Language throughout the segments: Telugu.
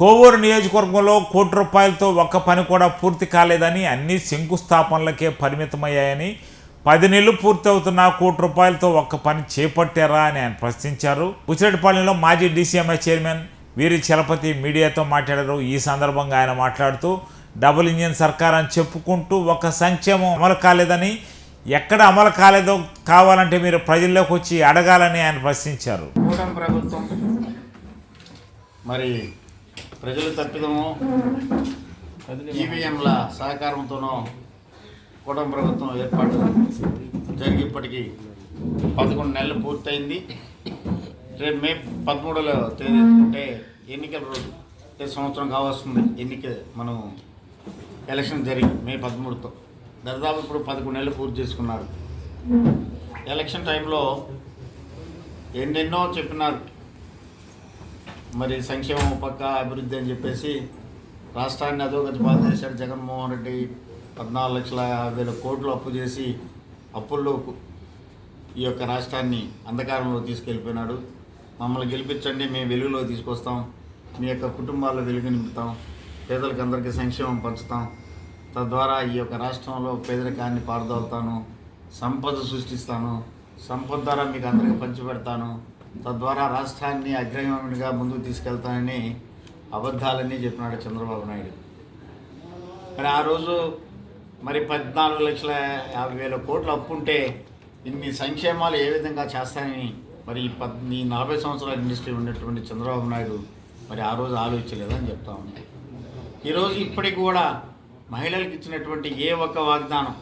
కోవూరు నియోజకవర్గంలో కోటి రూపాయలతో ఒక్క పని కూడా పూర్తి కాలేదని అన్ని శంకుస్థాపనలకే పరిమితమయ్యాయని పది నెలలు పూర్తవుతున్న కోటి రూపాయలతో ఒక్క పని చేపట్టారా అని ఆయన ప్రశ్నించారు. ఉచిరెడ్డిపాలెంలో మాజీ డీసీఎంఐ చైర్మన్ వీరి చలపతి మీడియాతో మాట్లాడారు. ఈ సందర్భంగా ఆయన మాట్లాడుతూ డబుల్ ఇంజిన్ సర్కార్ అని చెప్పుకుంటూ ఒక సంక్షేమం అమలు కాలేదని ఎక్కడ అమలు కాలేదో కావాలంటే మీరు ప్రజల్లోకి వచ్చి అడగాలని ఆయన ప్రశ్నించారు. ప్రభుత్వం మరి ప్రజలు తప్పిదము. ఈవీఎంల సహకారంతోనో కూటమి ప్రభుత్వం ఏర్పాటు జరిగి ఇప్పటికీ పదకొండు నెలలు పూర్తయింది. రేపు మే పదమూడులో తేదీ అంటే ఎన్నికల రోజు. ఏ సంవత్సరం కావాల్సింది? ఎన్నిక మనం ఎలక్షన్ జరిగి మే పదమూడుతో. దాదాపు ఇప్పుడు పదకొండు నెలలు పూర్తి చేసుకున్నారు. ఎలక్షన్ టైంలో ఎన్నెన్నో చెప్పినారు. మరి సంక్షేమం పక్క అభివృద్ధి అని చెప్పేసి రాష్ట్రాన్ని అధోగతి పాలు చేశాడు జగన్మోహన్ రెడ్డి. పద్నాలుగు లక్షల యాభై వేల కోట్లు అప్పు చేసి అప్పుల్లో ఈ యొక్క రాష్ట్రాన్ని అంధకారంలో తీసుకెళ్ళిపోయినాడు. మమ్మల్ని గెలిపించండి మేము వెలుగులో తీసుకొస్తాం. మీ యొక్క కుటుంబాల్లో వెలుగు నింపుతాం. పేదలకు అందరికీ సంక్షేమం పంచుతాం. తద్వారా ఈ యొక్క రాష్ట్రంలో పేదరికాన్ని పారదోలుతాను. సంపద సృష్టిస్తాను. సంపద ద్వారా మీకు అందరికీ పంచిపెడతాను. తద్వారా రాష్ట్రాన్ని అగ్రగామిగా ముందుకు తీసుకెళ్తానని అబద్ధాలన్నీ చెప్పినాడు చంద్రబాబు నాయుడు. మరి ఆ రోజు మరి పద్నాలుగు లక్షల యాభై వేల కోట్లు అప్పు ఉంటే ఇన్ని సంక్షేమాలు ఏ విధంగా చేస్తానని మరి ఈ పద్ ఈ నలభై సంవత్సరాల ఇండస్ట్రీ ఉన్నటువంటి చంద్రబాబు నాయుడు మరి ఆ రోజు ఆలోచించలేదని చెప్తా ఉంది ఈరోజు ఇప్పటికి కూడా మహిళలకు ఇచ్చినటువంటి ఏ ఒక్క వాగ్దానం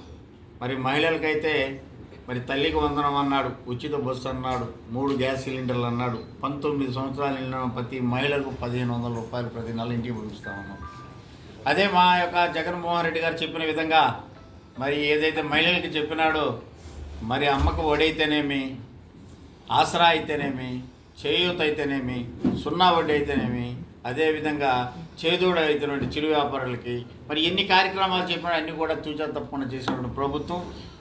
మరి మహిళలకైతే మరి తల్లికి వందనం అన్నాడు ఉచిత బస్సు అన్నాడు మూడు గ్యాస్ సిలిండర్లు అన్నాడు పంతొమ్మిది సంవత్సరాలు నిండిన ప్రతి మహిళకు పదిహేను వందల రూపాయలు ప్రతి నెల ఇంటికి పంపిస్తామన్నాడు. అదే మా యొక్క జగన్మోహన్ రెడ్డి గారు చెప్పిన విధంగా మరి ఏదైతే మహిళలకి చెప్పినాడో మరి అమ్మకు ఒడైతేనేమి ఆసరా అయితేనేమి చేయూత అయితేనేమి సున్నా వడ్డీ అయితేనేమి అదేవిధంగా చేదోడు అయినటువంటి చిరు వ్యాపారులకి మరి ఎన్ని కార్యక్రమాలు చెప్పినా అన్నీ కూడా తూచా తప్పకుండా చేసినటువంటి ప్రభుత్వం.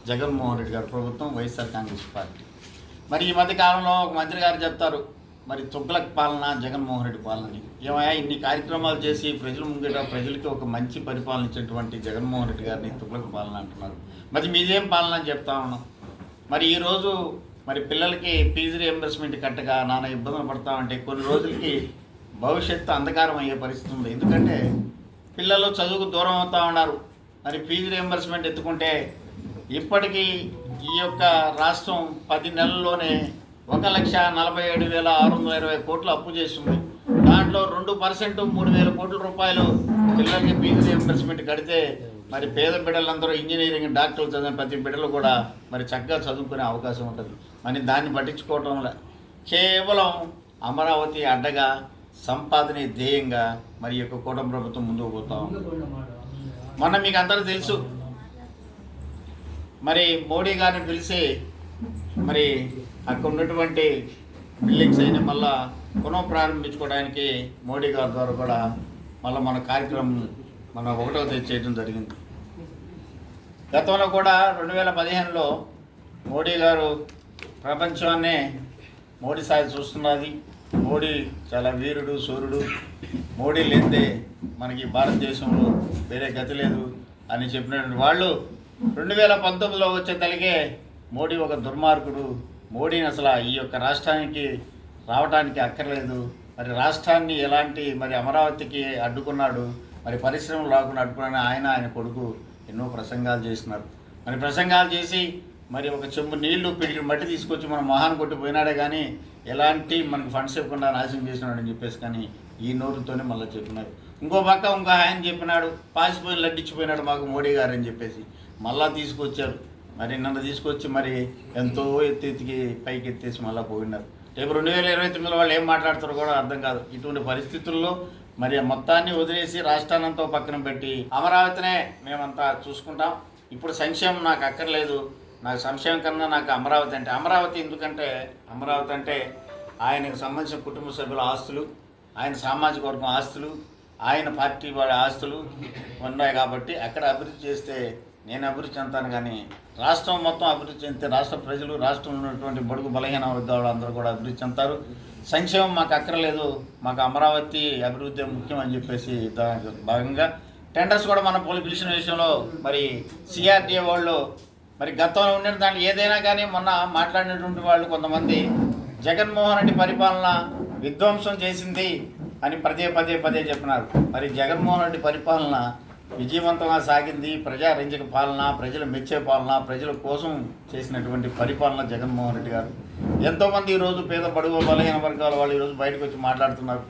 జగన్మోహన్ రెడ్డి గారు ప్రభుత్వం వైఎస్ఆర్ కాంగ్రెస్ పార్టీ. మరి ఈ మధ్య కాలంలో ఒక మంత్రి గారు చెప్తారు మరి తుగ్లక్ పాలన జగన్మోహన్ రెడ్డి పాలనని ఏమయ్యా ఇన్ని కార్యక్రమాలు చేసి ప్రజల ముంగట ప్రజలకి ఒక మంచి పరిపాలన ఇచ్చినటువంటి జగన్మోహన్ రెడ్డి గారిని తుగ్లక్ పాలన అంటున్నారు. మరి మీదేం పాలన అని చెప్తా ఉన్నాం. మరి ఈరోజు మరి పిల్లలకి ఫీజు రియంబర్స్మెంట్ కట్టగా నానా ఇబ్బందులు పడతామంటే కొన్ని రోజులకి భవిష్యత్తు అంధకారం అయ్యే పరిస్థితి ఉంది. ఎందుకంటే పిల్లలు చదువుకు దూరం అవుతూ ఉన్నారు. మరి ఫీజు రియంబర్స్మెంట్ ఎత్తుకుంటే ఇప్పటికీ ఈ యొక్క రాష్ట్రం పది నెలల్లోనే ఒక లక్ష నలభై ఏడు వేల ఆరు వందల ఇరవై కోట్లు అప్పు చేసింది. దాంట్లో రెండు పర్సెంట్ మూడు వేల కోట్ల రూపాయలు పిల్లలకి ఫీజు రీఎంబర్స్మెంట్ కడితే మరి పేద బిడ్డలందరూ ఇంజనీరింగ్ డాక్టర్లు చదివిన ప్రతి బిడ్డలు కూడా మరి చక్కగా చదువుకునే అవకాశం ఉంటుంది. మరి దాన్ని పట్టించుకోవటం కేవలం అమరావతి అడ్డగా సంపాదనే ధ్యేయంగా మరి యొక్క కూటమి ప్రభుత్వం ముందుకు పోతాం మొన్న మీకు అందరూ తెలుసు మరి మోడీ గారిని పిలిచి మరి అక్కడ ఉన్నటువంటి బిల్డింగ్స్ అయిన మళ్ళా పునః ప్రారంభించుకోవడానికి మోడీ గారి ద్వారా కూడా మళ్ళీ మన కార్యక్రమం మన ఒకటో తేదీ చేయడం జరిగింది. గతంలో కూడా రెండు వేల పదిహేనులో మోడీ గారు ప్రపంచాన్నే మోడీ సాయి చూస్తున్నది. మోడీ చాలా వీరుడు సూర్యుడు. మోడీ లేదే మనకి భారతదేశంలో వేరే గతి లేదు అని చెప్పినటువంటి వాళ్ళు రెండు వేల పంతొమ్మిదిలో వచ్చే తలిగే మోడీ ఒక దుర్మార్గుడు. మోడీని అసలు ఈ యొక్క రాష్ట్రానికి రావడానికి అక్కర్లేదు. మరి రాష్ట్రాన్ని ఎలాంటి మరి అమరావతికి అడ్డుకున్నాడు మరి పరిశ్రమలు రాకుండా అడ్డుకున్న ఆయన ఆయన కొడుకు ఎన్నో ప్రసంగాలు చేసినారు. మరి ప్రసంగాలు చేసి మరి ఒక చెంబు నీళ్ళు పిడికి మట్టి తీసుకొచ్చి మన మొహాన్ని కొట్టిపోయినాడే కానీ ఎలాంటి మనకి ఫండ్స్ ఇవ్వకుండా నాశనం చేసినాడని చెప్పేసి కానీ ఈ నోరుతోనే మళ్ళీ చెప్పినారు. ఇంకో పక్క ఇంకో ఆయన చెప్పినాడు పాసిపోయి లడ్డిచ్చిపోయినాడు మాకు మోడీ గారు అని చెప్పేసి. మళ్ళా తీసుకొచ్చారు. మరి నన్ను తీసుకొచ్చి మరి ఎంతో ఎత్తి ఎత్తికి పైకి ఎత్తేసి మళ్ళీ పోయినారు. రేపు రెండు వేల ఇరవై తొమ్మిదిలో వాళ్ళు ఏం మాట్లాడతారో కూడా అర్థం కాదు. ఇటువంటి పరిస్థితుల్లో మరి మొత్తాన్ని వదిలేసి రాష్ట్రాన్నంతా పక్కన పెట్టి అమరావతినే మేమంతా చూసుకుంటాం. ఇప్పుడు సంక్షేమం నాకు అక్కర్లేదు. నాకు సంక్షేమం కన్నా నాకు అమరావతి అంటే అమరావతి ఎందుకంటే అమరావతి అంటే ఆయనకు సంబంధించిన కుటుంబ సభ్యుల ఆస్తులు ఆయన సామాజిక వర్గం ఆస్తులు ఆయన పార్టీ వాడి ఆస్తులు ఉన్నాయి కాబట్టి అక్కడ అభివృద్ధి చేస్తే నేను అభివృద్ధి చెందుతాను కానీ రాష్ట్రం మొత్తం అభివృద్ధి చెందితే రాష్ట్ర ప్రజలు రాష్ట్రంలో ఉన్నటువంటి బడుగు బలహీన వర్గాలు అందరూ కూడా అభివృద్ధి చెందుతారు. సంక్షేమం మాకు అక్కర్లేదు. మాకు అమరావతి అభివృద్ధి ముఖ్యం అని చెప్పేసి దానికి భాగంగా టెండర్స్ కూడా మన పోలి పిలిచిన విషయంలో మరి సిఆర్టీఏ వాళ్ళు మరి గతంలో ఉండిన దాంట్లో ఏదైనా కానీ మొన్న మాట్లాడినటువంటి వాళ్ళు కొంతమంది జగన్మోహన్ రెడ్డి పరిపాలన విధ్వంసం చేసింది అని పదే పదే పదే చెప్పినారు. మరి జగన్మోహన్ రెడ్డి పరిపాలన విజయవంతంగా సాగింది. ప్రజారంజక పాలన ప్రజలు మెచ్చే పాలన ప్రజల కోసం చేసినటువంటి పరిపాలన జగన్మోహన్ రెడ్డి గారు. ఎంతోమంది ఈరోజు పేద బడుగు బలహీన వర్గాల వాళ్ళు ఈరోజు బయటకు వచ్చి మాట్లాడుతున్నారు.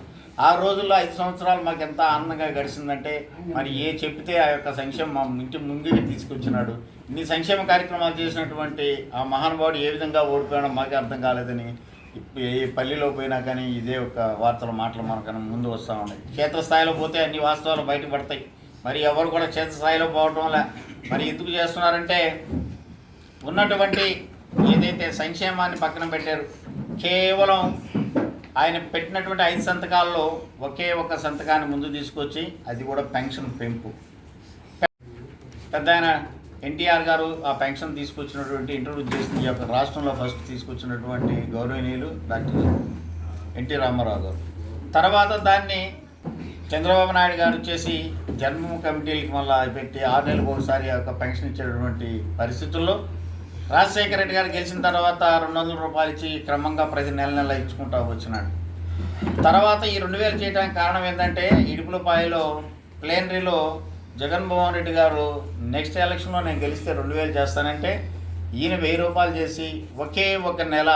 ఆ రోజుల్లో ఐదు సంవత్సరాలు మాకు ఎంత ఆనందంగా గడిచిందంటే మరి ఏ చెప్తే ఆ యొక్క సంక్షేమం మా ఇంటి ముందుకి తీసుకొచ్చినాడు. ఇన్ని సంక్షేమ కార్యక్రమాలు చేసినటువంటి ఆ మహానుభావుడు ఏ విధంగా ఓడిపోయాడో మాకే అర్థం కాలేదని ఏ పల్లిలో పోయినా కానీ ఇదే ఒక వార్తల మాటలు మనకన్నా ముందు వస్తూ ఉన్నాయి. క్షేత్రస్థాయిలో పోతే అన్ని వాస్తవాలు బయటపడతాయి. మరి ఎవరు కూడా చేత స్థాయిలో పోవటం లే మరి ఎందుకు చేస్తున్నారంటే ఉన్నటువంటి ఏదైతే సంక్షేమాన్ని పక్కన పెట్టారు కేవలం ఆయన పెట్టినటువంటి ఐదు సంతకాల్లో ఒకే ఒక సంతకాన్ని ముందు తీసుకొచ్చి అది కూడా పెన్షన్ పెంపు. పెద్ద ఆయన ఎన్టీఆర్ గారు ఆ పెన్షన్ తీసుకొచ్చినటువంటి ఇంట్రొడ్యూస్ చేసిన యొక్క రాష్ట్రంలో ఫస్ట్ తీసుకొచ్చినటువంటి గౌరవనీయులు డాక్టర్ ఎన్టీ రామారావు గారు. తర్వాత దాన్ని చంద్రబాబు నాయుడు గారు వచ్చేసి జన్మ కమిటీలకి మళ్ళీ పెట్టి ఆరు నెలలకు ఒకసారి ఒక యొక్క పెన్షన్ ఇచ్చేటటువంటి పరిస్థితుల్లో రాజశేఖర రెడ్డి గారు గెలిచిన తర్వాత రెండు వందల రూపాయలు ఇచ్చి క్రమంగా ప్రతి నెల నెల ఇచ్చుకుంటూ వచ్చినాడు. తర్వాత ఈ రెండు వేలు చేయడానికి కారణం ఏంటంటే ఇడుపులపాయలో ప్లేనరీలో జగన్మోహన్ రెడ్డి గారు నెక్స్ట్ ఎలక్షన్లో నేను గెలిస్తే రెండు వేలు చేస్తానంటే ఈయన వెయ్యి రూపాయలు చేసి ఒకే ఒక నెల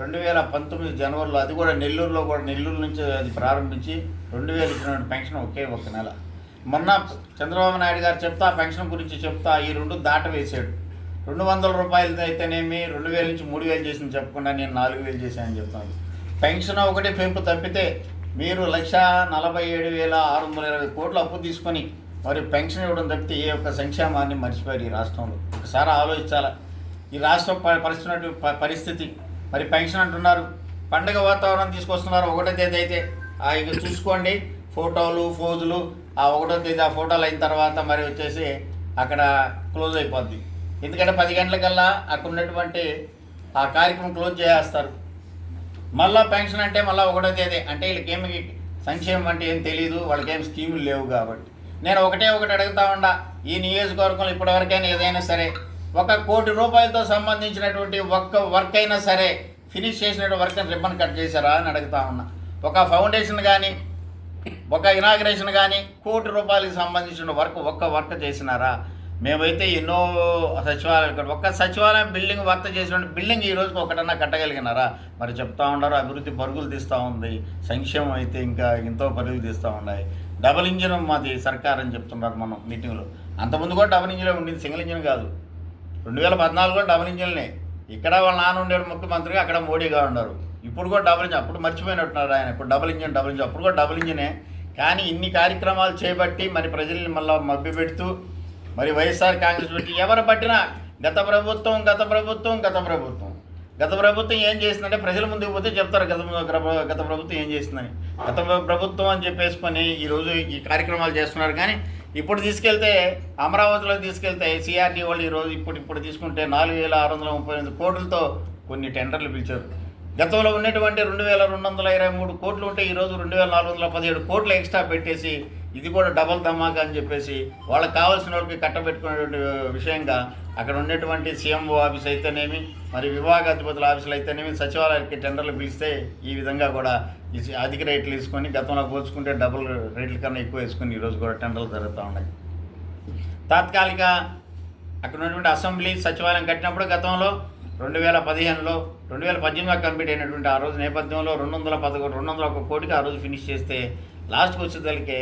రెండు వేల పంతొమ్మిది జనవరిలో అది కూడా నెల్లూరులో కూడా నెల్లూరు నుంచి అది ప్రారంభించి రెండు వేలు ఇచ్చినటువంటి పెన్షన్ ఒకే ఒక నెల. మొన్న చంద్రబాబు నాయుడు గారు చెప్తా పెన్షన్ గురించి చెప్తా ఈ రెండు దాట వేసాడు రెండు వందల రూపాయలది అయితేనేమి రెండు వేల నుంచి మూడు వేలు చేసింది చెప్పకుండా నేను నాలుగు వేలు చేశానని చెప్తాను. పెన్షన్ ఒకటి పెంపు తప్పితే మీరు లక్ష నలభై ఏడు వేల ఆరు వందల ఇరవై కోట్లు అప్పు తీసుకొని మరి పెన్షన్ ఇవ్వడం తప్పితే ఏ ఒక్క సంక్షేమాన్ని మర్చిపోయారు ఈ రాష్ట్రంలో. ఒకసారి ఆలోచించాలా? ఈ రాష్ట్రం ప- పరిస్థితి పరిస్థితి మరి పెన్షన్ అంటున్నారు. పండగ వాతావరణం తీసుకొస్తున్నారు. ఒకటో తేదీ అయితే ఆ ఇక చూసుకోండి. ఫోటోలు ఫోజులు ఆ ఒకటో తేదీ ఆ ఫోటోలు అయిన తర్వాత మరి వచ్చేసి అక్కడ క్లోజ్ అయిపోద్ది. ఎందుకంటే పది గంటలకల్లా అక్కడ ఉన్నటువంటి ఆ కార్యక్రమం క్లోజ్ చేసేస్తారు. మళ్ళీ పెన్షన్ అంటే మళ్ళీ ఒకటో తేదీ. అంటే వీళ్ళకేమి సంక్షేమం అంటే ఏం తెలియదు వాళ్ళకేం స్కీములు లేవు కాబట్టి. నేను ఒకటే ఒకటి అడుగుతా ఉండా ఈ నియోజకవర్గంలో ఇప్పటివరకైనా ఏదైనా సరే ఒక కోటి రూపాయలతో సంబంధించినటువంటి ఒక్క వర్క్ అయినా సరే ఫినిష్ చేసినటువంటి వర్క్ రిబ్బన్ కట్ చేశారా అని అడుగుతా ఉన్నా. ఒక ఫౌండేషన్ కానీ ఒక ఇనాగ్రేషన్ కానీ కోటి రూపాయలకు సంబంధించిన వర్క్ ఒక్క వర్క్ చేసినారా? మేమైతే ఎన్నో సచివాలయాలు ఒక్క సచివాలయం బిల్డింగ్ వర్క్ చేసినటువంటి బిల్డింగ్ ఈ రోజుకి ఒకటన్నా కట్టగలిగినారా? మరి చెప్తా ఉన్నారు అభివృద్ధి పరుగులు తీస్తూ ఉంది సంక్షేమం అయితే ఇంకా ఎంతో పరుగులు తీస్తూ ఉన్నాయి. డబుల్ ఇంజిన్ మాది సర్కార్ అని చెప్తున్నారు మనం మీటింగ్లో అంతకుముందు కూడా డబుల్ ఇంజిన్ ఉండింది సింగిల్ ఇంజిన్ కాదు. రెండు వేల పద్నాలుగులో డబుల్ ఇంజిన్లే ఇక్కడ వాళ్ళ నాన్న ఉండేవాడు ముఖ్యమంత్రిగా అక్కడ మోడీగా ఉన్నారు. ఇప్పుడు కూడా డబుల్ ఇంజిన్ అప్పుడు మర్చిపోయినట్టున్నారు ఆయన. ఇప్పుడు డబుల్ ఇంజిన్ డబుల్ ఇంజిన్ అప్పుడు కూడా డబుల్ ఇంజినే కానీ ఇన్ని కార్యక్రమాలు చేపట్టి మరి ప్రజల్ని మళ్ళీ మభ్యపెడుతూ మరి వైఎస్ఆర్ కాంగ్రెస్ పెట్టి ఎవరు పట్టినా గత ప్రభుత్వం గత ప్రభుత్వం గత ప్రభుత్వం. గత ప్రభుత్వం ఏం చేసిందంటే ప్రజల ముందుకు పోతే చెప్తారు గత గత- గత ప్రభుత్వం ఏం చేసిందని. గత ప్రభుత్వం అని చెప్పేసుకొని ఈరోజు ఈ కార్యక్రమాలు చేస్తున్నారు. కానీ ఇప్పుడు తీసుకెళ్తే అమరావతిలో తీసుకెళ్తే సిఆర్డీ వాళ్ళు ఈరోజు ఇప్పుడు ఇప్పుడు తీసుకుంటే నాలుగు వేల ఆరు వందల ముప్పై ఎనిమిది కోట్లతో కొన్ని టెండర్లు పిలిచారు. గతంలో ఉన్నటువంటి రెండు వేల రెండు వందల ఇరవై మూడు కోట్లు ఉంటే ఈరోజు రెండు వేల నాలుగు వందల పదిహేడు కోట్లు ఎక్స్ట్రా పెట్టేసి ఇది కూడా డబల్ ధమాకా అని చెప్పేసి వాళ్ళకి కావాల్సిన వాళ్ళకి కట్టబెట్టుకునేటువంటి విషయంగా అక్కడ ఉన్నటువంటి సీఎంఓ ఆఫీస్ అయితేనేమి మరి విభాగాధిపతుల ఆఫీసులు అయితేనేమి సచివాలయానికి టెండర్లు పిలిస్తే ఈ విధంగా కూడా అధిక రేట్లు వేసుకొని గతంలో పోల్చుకుంటే డబుల్ రేట్ల కన్నా ఎక్కువ వేసుకొని ఈరోజు కూడా టెండర్లు జరుగుతూ ఉన్నాయి. తాత్కాలిక అక్కడ ఉన్నటువంటి అసెంబ్లీ సచివాలయం కట్టినప్పుడు గతంలో రెండు వేల పదిహేనులో రెండు వేల పద్దెనిమిదిలో కంప్లీట్ అయినటువంటి ఆ రోజు నేపథ్యంలో రెండు వందల పదకొండు రెండు వందల ఒక కోటికి ఆ రోజు ఫినిష్ చేస్తే లాస్ట్కి వచ్చేదలికే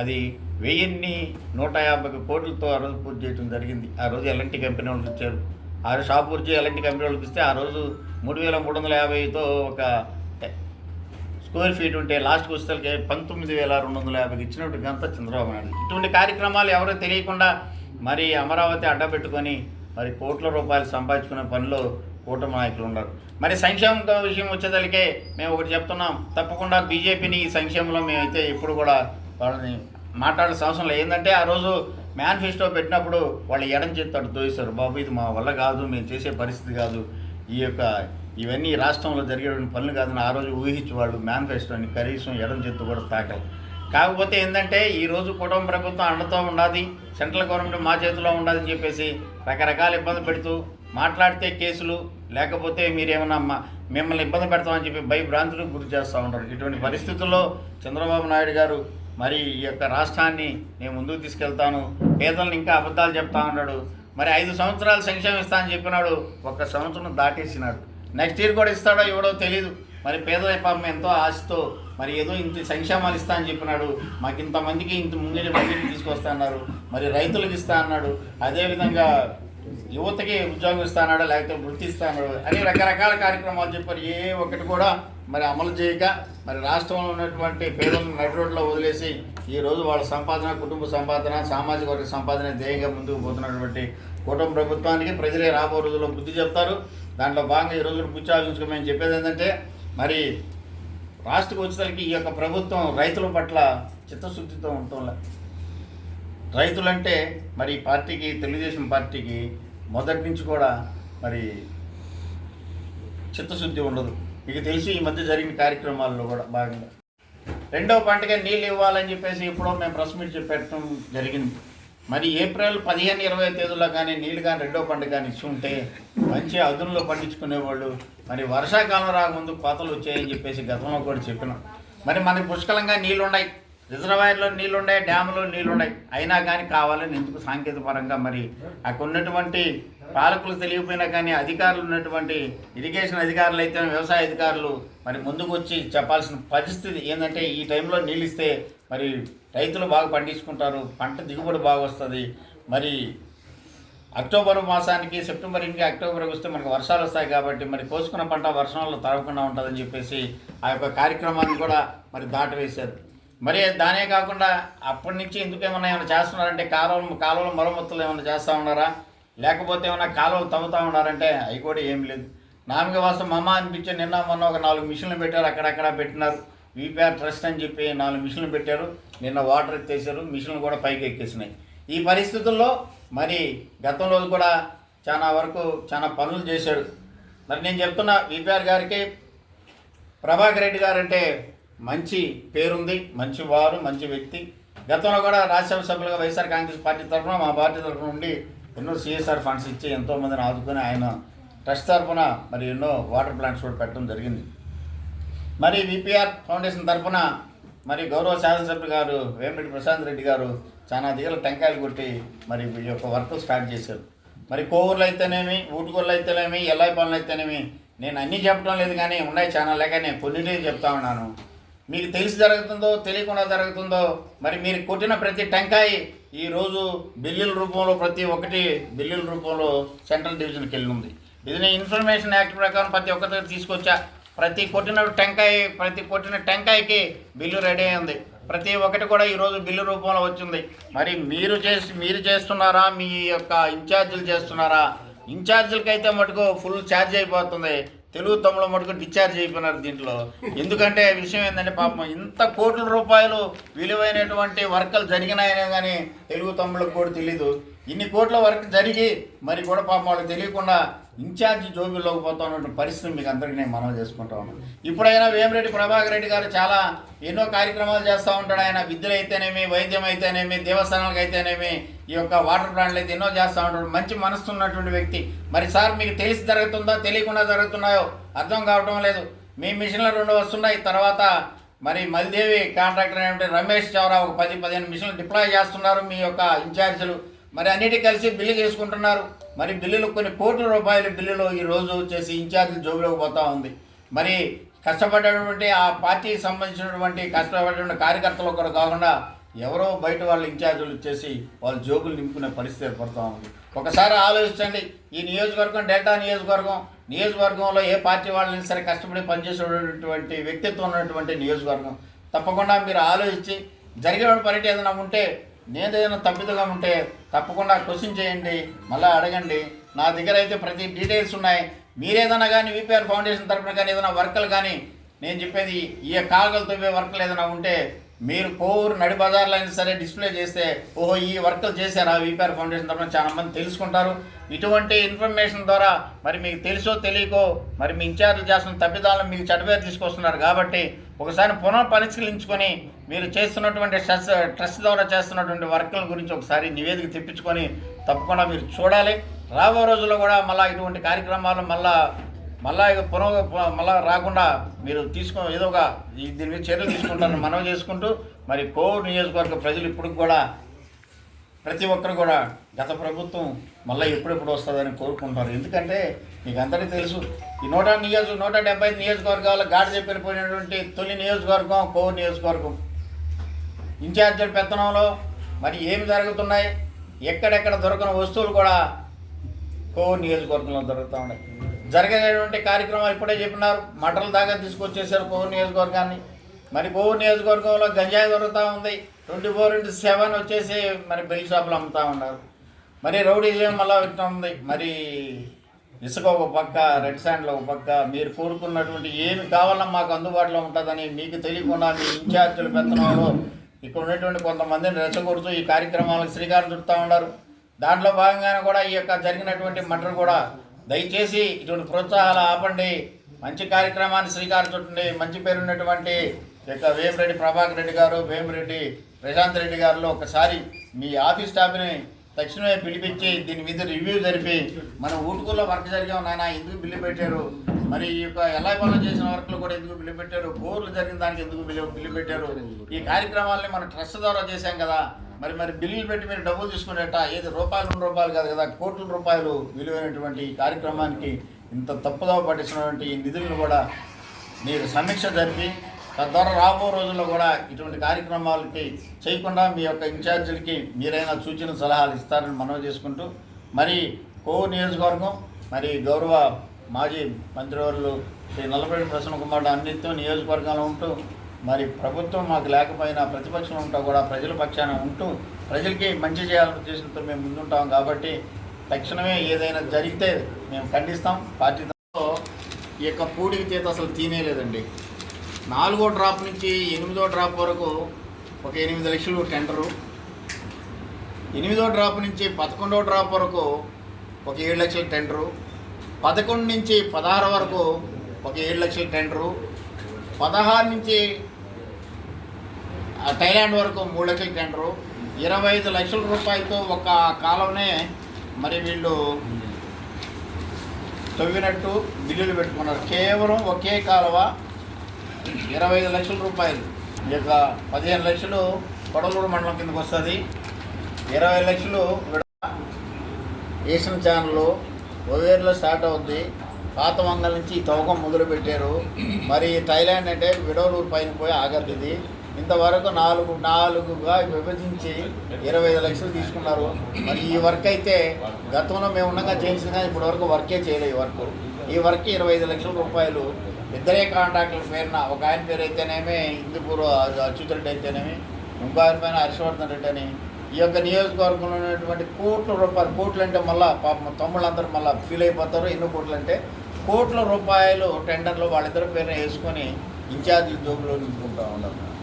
అది వెయ్యిన్ని నూట యాభై కోట్లతో ఆ రోజు పూర్తి చేయడం జరిగింది. ఆ రోజు ఎల్ఎన్టీ కంపెనీ వాళ్ళకి ఇచ్చారు. ఆ రోజు షాపూర్జీ ఎల్ఎన్టీ కంపెనీ వాళ్ళకి ఇస్తే ఆ రోజు మూడు వేల మూడు వందల యాభైతో ఒక స్క్వేర్ ఫీట్ ఉంటే లాస్ట్కి వస్తే పంతొమ్మిది వేల రెండు వందల యాభైకి ఇచ్చినట్టు గంత చంద్రబాబు నాయుడు ఇటువంటి కార్యక్రమాలు ఎవరో తెలియకుండా మరి అమరావతి అడ్డబెట్టుకొని మరి కోట్ల రూపాయలు సంపాదించుకునే పనిలో కూటమి నాయకులు ఉన్నారు. మరి సంక్షేమ విషయం వచ్చేదలికే మేము ఒకటి చెప్తున్నాం తప్పకుండా బీజేపీని ఈ సంక్షేమంలో మేమైతే ఎప్పుడు కూడా వాళ్ళని మాట్లాడాల్సిన అవసరం లేదు. ఏంటంటే ఆ రోజు మేనిఫెస్టో పెట్టినప్పుడు వాళ్ళు ఎడం చేస్తాడు తోయిస్తారు బాబు ఇది మా వల్ల కాదు మేము చేసే పరిస్థితి కాదు. ఈ యొక్క ఇవన్నీ రాష్ట్రంలో జరిగేటువంటి పనులు కాదని ఆ రోజు ఊహించేవాళ్ళు మేనిఫెస్టోని కనీసం ఎడం చేత్తు కూడా తాకలు. కాకపోతే ఏంటంటే ఈ రోజు కుటుంబ ప్రభుత్వం అండతో ఉండాలి సెంట్రల్ గవర్నమెంట్ మా చేతిలో ఉండాలని చెప్పేసి రకరకాల ఇబ్బంది పెడుతూ మాట్లాడితే కేసులు లేకపోతే మీరేమన్నా మిమ్మల్ని ఇబ్బంది పెడతామని చెప్పి భయభ్రాంతులకు గురి చేస్తూ ఉంటారు. ఇటువంటి పరిస్థితుల్లో చంద్రబాబు నాయుడు గారు మరి ఈ యొక్క రాష్ట్రాన్ని నేను ముందుకు తీసుకెళ్తాను పేదలను ఇంకా అబద్ధాలు చెప్తా ఉన్నాడు మరి ఐదు సంవత్సరాలు సంక్షేమిస్తా అని చెప్పినాడు ఒక్క సంవత్సరం దాటేసినాడు. నెక్స్ట్ ఇయర్ కూడా ఇస్తాడో ఇవ్వడో తెలియదు మరి పేదల పాపం ఎంతో ఆశతో మరి ఏదో ఇంత సంక్షేమాలు ఇస్తా అని చెప్పినాడు. మాకు ఇంతమందికి ఇంత ముందు మందిని తీసుకొస్తా అన్నారు. మరి రైతులకు ఇస్తా అన్నాడు. అదేవిధంగా యువతకి ఉద్యోగం ఇస్తా అన్నాడు లేకపోతే వృత్తి ఇస్తా అన్నాడు. అని రకరకాల కార్యక్రమాలు చెప్పారు. ఏ ఒక్కటి కూడా మరి అమలు చేయక మరి రాష్ట్రంలో ఉన్నటువంటి పేదలను నడి రోడ్లో వదిలేసి ఈ రోజు వాళ్ళ సంపాదన కుటుంబ సంపాదన సామాజిక వర్గ సంపాదన ధ్యేయంగా ముందుకు పోతున్నటువంటి కుటుంబ ప్రభుత్వానికి ప్రజలే రాబో రోజుల్లో బుద్ధి చెప్తారు. దాంట్లో భాగంగా ఈ రోజు పుచ్చాలోచించుకో మేము చెప్పేది ఏంటంటే మరి రాష్ట్రకు వచ్చేసరికి ఈ యొక్క ప్రభుత్వం రైతుల పట్ల చిత్తశుద్ధితో ఉండటంలే. రైతులంటే మరి పార్టీకి తెలుగుదేశం పార్టీకి మొదటి నుంచి కూడా మరి చిత్తశుద్ధి ఉండదు. మీకు తెలిసి ఈ మధ్య జరిగిన కార్యక్రమాల్లో కూడా భాగంగా. రెండో పంటగా నీళ్ళు ఇవ్వాలని చెప్పేసి ఇప్పుడు మేము ప్రెస్ మీట్ చెప్పడం జరిగింది. మరి ఏప్రిల్ పదిహేను ఇరవై తేదీలో కానీ నీళ్ళు కానీ రెండో పంట కానీ ఇచ్చి ఉంటే మంచి అదునులో పండించుకునేవాళ్ళు. మరి వర్షాకాలం రాకముందు కోతలు వచ్చాయని చెప్పేసి గతంలో కూడా చెప్పినాం. మరి మనకి పుష్కలంగా నీళ్ళు ఉన్నాయి రిజర్వాయర్లో నీళ్ళున్నాయి డ్యాములో నీళ్ళున్నాయి అయినా కానీ కావాలని ఎందుకు సాంకేతిక పరంగా మరి అక్కడ ఉన్నటువంటి పాలకులు తెలియకపోయినా కానీ అధికారులు ఉన్నటువంటి ఇరిగేషన్ అధికారులు అయితే వ్యవసాయ అధికారులు మరి ముందుకు వచ్చి చెప్పాల్సిన పరిస్థితి ఏంటంటే ఈ టైంలో నీళ్ళు ఇస్తే మరి రైతులు బాగా పండించుకుంటారు పంట దిగుబడి బాగా వస్తుంది. మరి అక్టోబర్ మాసానికి సెప్టెంబర్ ఇంకా అక్టోబర్కి వస్తే మనకు వర్షాలు వస్తాయి కాబట్టి మరి కోసుకున్న పంట వర్షంలో తడవకుండా ఉంటుందని చెప్పేసి ఆ యొక్క కార్యక్రమాన్ని కూడా మరి దాటవేశారు. మరి దానే కాకుండా అప్పటి నుంచి ఎందుకు ఏమన్నా ఏమైనా చేస్తున్నారంటే కాలువలు కాలువలు మరమ్మతులు ఏమైనా చేస్తూ ఉన్నారా? లేకపోతే ఏమైనా కాలువలు తవ్వుతూ ఉన్నారంటే అవి కూడా ఏం లేదు. నామిక వాసం మమ్మ అనిపించే నిన్న మొన్న ఒక నాలుగు మిషన్లు పెట్టారు అక్కడక్కడ పెట్టినారు. వీపీఆర్ ట్రస్ట్ అని చెప్పి నాలుగు మిషన్లు పెట్టారు. నిన్న వాటర్ ఎత్తేసారు మిషన్లు కూడా పైకి ఎక్కేసినాయి. ఈ పరిస్థితుల్లో మరి గతంలో కూడా చాలా వరకు చాలా పనులు చేశాడు. మరి నేను చెప్తున్నా వీపీఆర్ గారికి ప్రభాకర్ రెడ్డి గారు అంటే మంచి పేరుంది మంచి వారు మంచి వ్యక్తి. గతంలో కూడా రాజ్యసభ సభ్యులుగా వైఎస్ఆర్ కాంగ్రెస్ పార్టీ తరఫున మా పార్టీ తరఫున నుండి ఎన్నో సిఎస్ఆర్ ఫండ్స్ ఇచ్చి ఎంతోమందిని ఆదుకొని ఆయన ట్రస్ట్ తరఫున మరి ఎన్నో వాటర్ ప్లాంట్స్ కూడా పెట్టడం జరిగింది. మరి విపిఆర్ ఫౌండేషన్ తరఫున మరి గౌరవ శాసనసభ్యులు గారు వేమిరెడ్డి ప్రశాంత్ రెడ్డి గారు చాలా దిగల టెంకాయలు కొట్టి మరి ఈ యొక్క వర్క్ స్టార్ట్ చేశారు. మరి కోవూరులు అయితేనేమి ఊటుకూరులు అయితేనేమి ఎల్లాయి పనులు అయితేనేమి నేను అన్నీ చెప్పడం లేదు కానీ ఉన్నాయి చాలా లేక నేను కొన్నింటిని చెప్తా ఉన్నాను. మీకు తెలిసి జరుగుతుందో తెలియకుండా జరుగుతుందో మరి మీరు కొట్టిన ప్రతి టెంకాయ ఈరోజు బిల్లుల రూపంలో ప్రతి ఒక్కటి బిల్లుల రూపంలో సెంట్రల్ డివిజన్కి వెళ్ళి ఉంది ఇది ఇన్ఫర్మేషన్ యాక్ట్ ప్రకారం ప్రతి ఒక్క దగ్గర తీసుకొచ్చా. ప్రతి కొట్టిన టెంకాయ ప్రతి కొట్టిన టెంకాయకి బిల్లు రెడీ అయింది ప్రతి ఒక్కటి కూడా ఈరోజు బిల్లు రూపంలో వచ్చింది. మరి మీరు చేసి మీరు చేస్తున్నారా మీ యొక్క ఇన్ఛార్జీలు చేస్తున్నారా? ఇన్ఛార్జీలకి అయితే మటుకు ఫుల్ ఛార్జ్ అయిపోతుంది. తెలుగు తమ్ముడు మటుకు డిశ్చార్జ్ అయిపోయినారు దీంట్లో. ఎందుకంటే విషయం ఏంటంటే పాపం ఇంత కోట్ల రూపాయలు విలువైనటువంటి వర్కలు జరిగినాయనే కానీ తెలుగు తమ్ముళ్ళకు కూడా తెలీదు. ఇన్ని కోట్ల వర్క్ జరిగి మరి కూడా పాపం వాళ్ళకి తెలియకుండా ఇన్ఛార్జ్ జోబీలోకి పోతా ఉన్న పరిస్థితి మీకు అందరికీ నేను మనవి చేసుకుంటా ఉన్నాను. ఇప్పుడైనా వేమిరెడ్డి ప్రభాకర్ రెడ్డి గారు చాలా ఎన్నో కార్యక్రమాలు చేస్తూ ఉంటాడు. ఆయన విద్యలు అయితేనేమి వైద్యం అయితేనేమి దేవస్థానాలకు అయితేనేమి ఈ యొక్క వాటర్ ప్లాంట్లు అయితే ఎన్నో చేస్తూ ఉంటాడు. మంచి మనసు ఉన్నటువంటి వ్యక్తి. మరి సార్ మీకు తెలిసి జరుగుతుందో తెలియకుండా జరుగుతున్నాయో అర్థం కావడం లేదు. మీ మిషన్లు రెండు వస్తున్నాయి. తర్వాత మరి మల్దేవి కాంట్రాక్టర్ ఏమిటి రమేష్ చౌరా ఒక పది పదిహేను మిషన్లు డిప్లాయ్ చేస్తున్నారు మీ యొక్క ఇన్ఛార్జీలు. మరి అన్నిటి కలిసి బిల్లు చేసుకుంటున్నారు. మరి బిల్లులు కొన్ని కోట్ల రూపాయల బిల్లులు ఈ రోజు ఇన్ఛార్జీలు జోబులోకి పోతూ ఉంది. మరి కష్టపడేటువంటి ఆ పార్టీకి సంబంధించినటువంటి కష్టపడేటువంటి కార్యకర్తలు కూడా కాకుండా ఎవరో బయట వాళ్ళు ఇన్ఛార్జీలు వచ్చేసి వాళ్ళు జోబులు నింపుకునే పరిస్థితి ఏర్పడుతూ ఉంది. ఒకసారి ఆలోచించండి ఈ నియోజకవర్గం డెల్టా నియోజకవర్గం నియోజకవర్గంలో ఏ పార్టీ వాళ్ళని సరే కష్టపడి పనిచేసేటటువంటి వ్యక్తిత్వం ఉన్నటువంటి నియోజకవర్గం. తప్పకుండా మీరు ఆలోచించి జరిగిన పరిటి ఏదైనా ఉంటే నేను ఏదైనా తప్పిదగా ఉంటే తప్పకుండా క్వశ్చన్ చేయండి మళ్ళీ అడగండి. నా దగ్గర అయితే ప్రతి డీటెయిల్స్ ఉన్నాయి. మీరేదైనా కానీ విపిఆర్ ఫౌండేషన్ తరఫున కానీ ఏదైనా వర్కలు కానీ నేను చెప్పేది ఈ కాగలు తవ్వే వర్కలు ఏదైనా ఉంటే మీరు కోవూరు నడి బజార్లో అయినా సరే డిస్ప్లే చేస్తే ఓహో ఈ వర్కులు చేశారా. విపిఆర్ ఫౌండేషన్ తరఫున చాలామంది తెలుసుకుంటారు. ఇటువంటి ఇన్ఫర్మేషన్ ద్వారా మరి మీకు తెలుసో తెలియకో మరి మీ ఇన్ఛార్జ్ చేస్తున్న తప్పిదాలను మీకు చట్టపేరు తీసుకొస్తున్నారు కాబట్టి ఒకసారి పునః పరిశీలించుకొని మీరు చేస్తున్నటువంటి ట్రస్ట్ ట్రస్ట్ ద్వారా చేస్తున్నటువంటి వర్కుల గురించి ఒకసారి నివేదిక తెప్పించుకొని తప్పకుండా మీరు చూడాలి. రాబో రోజుల్లో కూడా మళ్ళీ ఇటువంటి కార్యక్రమాలు మళ్ళా మళ్ళా పునః మళ్ళా రాకుండా మీరు తీసుకో ఏదో ఒక దీని మీద చర్యలు తీసుకుంటారని మనవి చేసుకుంటూ మరి కోవిడ్ నియోజకవర్గ ప్రజలు ఇప్పుడు కూడా ప్రతి ఒక్కరు కూడా గత ప్రభుత్వం మళ్ళీ ఎప్పుడెప్పుడు వస్తుందని కోరుకుంటారు ఎందుకంటే మీకు అందరికీ తెలుసు ఈ నూట నియోజక నూట డెబ్బై నియోజకవర్గాల గాడి చెప్పిపోయినటువంటి తొలి నియోజకవర్గం కోవిడ్ నియోజకవర్గం. ఇన్ఛార్జీల పెత్తనంలో మరి ఏమి జరుగుతున్నాయి? ఎక్కడెక్కడ దొరకని వస్తువులు కూడా కోవూరు నియోజకవర్గంలో దొరుకుతూ ఉన్నాయి. జరిగేటువంటి కార్యక్రమాలు ఇప్పుడే చెప్పినారు. మటల దాకా తీసుకొచ్చేసారు కోవూరు నియోజకవర్గాన్ని. మరి కోవూరు నియోజకవర్గంలో గంజాయి దొరుకుతూ ఉంది. ట్వంటీ ఫోర్ ఇంటూ సెవెన్ వచ్చేసి మరి బెల్ షాపులు అమ్ముతూ ఉన్నారు. మరి రౌడీజం మళ్ళీ ఉంది. మరి ఇసుక ఒక పక్క రెడ్ శాండ్లో ఒక పక్క మీరు కోరుకున్నటువంటి ఏమి కావాలన్నా మాకు అందుబాటులో ఉంటుందని మీకు తెలియకుండా మీ ఇన్ఛార్జీలు పెత్తనంలో ఇక్కడ ఉన్నటువంటి కొంతమందిని రెచ్చగొడుతూ ఈ కార్యక్రమాలకు శ్రీకారం చుడుతూ ఉన్నారు. దాంట్లో భాగంగానే కూడా ఈ యొక్క జరిగినటువంటి మటర్ కూడా దయచేసి ఇటువంటి ప్రోత్సాహాలు ఆపండి. మంచి కార్యక్రమాన్ని శ్రీకారం చుట్టండి. మంచి పేరు ఉన్నటువంటి ఈ యొక్క వేమిరెడ్డి ప్రభాకర్ రెడ్డి గారు వేమిరెడ్డి ప్రశాంత్ రెడ్డి గారిలో ఒకసారి మీ ఆఫీస్ స్టాఫ్ని తక్షణమే పిలిపించి దీని మీద రివ్యూ జరిపి మన ఊటుకుల్లో వర్క్ జరిగా నాయన ఎందుకు బిల్లు పెట్టారు? మరి ఈ యొక్క ఎలా చేసిన వర్క్లు కూడా ఎందుకు పిలుపెట్టారు పెట్టారు బోర్లు జరిగిన దానికి ఎందుకు పిలుపెట్టారు ఈ కార్యక్రమాల్ని మనం ట్రస్ట్ ద్వారా చేశాం కదా. మరి మరి బిల్లులు పెట్టి మీరు డబ్బులు తీసుకునేట ఏది రూపాయలు రెండు రూపాయలు కాదు కదా కోట్ల రూపాయలు విలువైనటువంటి ఈ కార్యక్రమానికి ఇంత తప్పుదో పట్టించినటువంటి ఈ నిధులను కూడా మీరు సమీక్ష జరిపి తద్వారా రాబో రోజుల్లో కూడా ఇటువంటి కార్యక్రమాలకి చేయకుండా మీ యొక్క ఇన్ఛార్జీలకి మీరైనా సూచన సలహాలు ఇస్తారని మనవి చేసుకుంటూ మరి కో నియోజకవర్గం మరి గౌరవ మాజీ మంత్రివర్యులు శ్రీ నల్లపల్లి ప్రసన్న కుమార్ నియోజకవర్గంలో ఉంటూ మరి ప్రభుత్వం మాకు లేకపోయినా ప్రతిపక్షం ఉంటా కూడా ప్రజల పక్షాన ఉంటూ ప్రజలకి మంచి చేయాలని ఉద్దేశంతో మేము ముందుంటాం కాబట్టి తక్షణమే ఏదైనా జరిగితే మేము ఖండిస్తాం. పార్టీతో ఈ యొక్క పూడికి చేత అసలు తినేలేదండి నాలుగో డ్రాప్ నుంచి ఎనిమిదో డ్రాప్ వరకు ఒక ఎనిమిది లక్షలు టెండరు. ఎనిమిదో డ్రాప్ నుంచి పదకొండో డ్రాప్ వరకు ఒక ఏడు లక్షల టెండరు. పదకొండు నుంచి పదహారు వరకు ఒక ఏడు లక్షల టెండరు పదహారు నుంచి ఆ థైలాండ్ వరకు మూడు లక్షల టెండరు ఇరవై ఐదు లక్షల రూపాయలతో ఒక కాలంనే మరి వీళ్ళు తవ్వినట్టు బిల్లులు పెట్టుకున్నారు. కేవలం ఒకే కాలువ ఇరవై ఐదు లక్షల రూపాయలు. ఈ యొక్క పదిహేను లక్షలు కొడలూరు మండలం కిందకు వస్తుంది. ఇరవై లక్షలు విడ- ఏషియన్ ఛానల్ ఒవేర్లో స్టార్ట్ అవుద్ది. పాత వంగల నుంచి ఈ తవ్వకం మొదలుపెట్టారు. మరి థైలాండ్ అంటే విడవలూరు పైన పోయి ఆగద్ది ఇది. ఇంతవరకు నాలుగు నాలుగుగా విభజించి ఇరవై ఐదు లక్షలు తీసుకున్నారు. మరి ఈ వర్క్ అయితే గతంలో మేము ఉండగా చేయించిన కానీ ఇప్పటి వరకు వర్కే చేయలేదు ఈ వర్క్. ఈ వర్క్ ఇరవై ఐదు లక్షల రూపాయలు. ఇద్దరే కాంట్రాక్టుల పేరున ఒక ఆయన పేరు అయితేనేమి ఇందుపూర్ అచ్యుత్ రెడ్డి అయితేనేమి ఇంకో ఆయన పైన హర్షవర్ధన్ రెడ్డి అని ఈ యొక్క నియోజకవర్గంలో ఉన్నటువంటి కోట్ల రూపాయలు కోట్లు అంటే మళ్ళీ పాపం తమ్ముళ్ళందరూ మళ్ళీ ఫీల్ అయిపోతారు ఎన్ని కోట్లు అంటే కోట్ల రూపాయలు టెండర్లు వాళ్ళిద్దరి పేరున వేసుకొని ఇన్ఛార్జీలు జోబులో నింపుకుంటూ ఉన్నారు.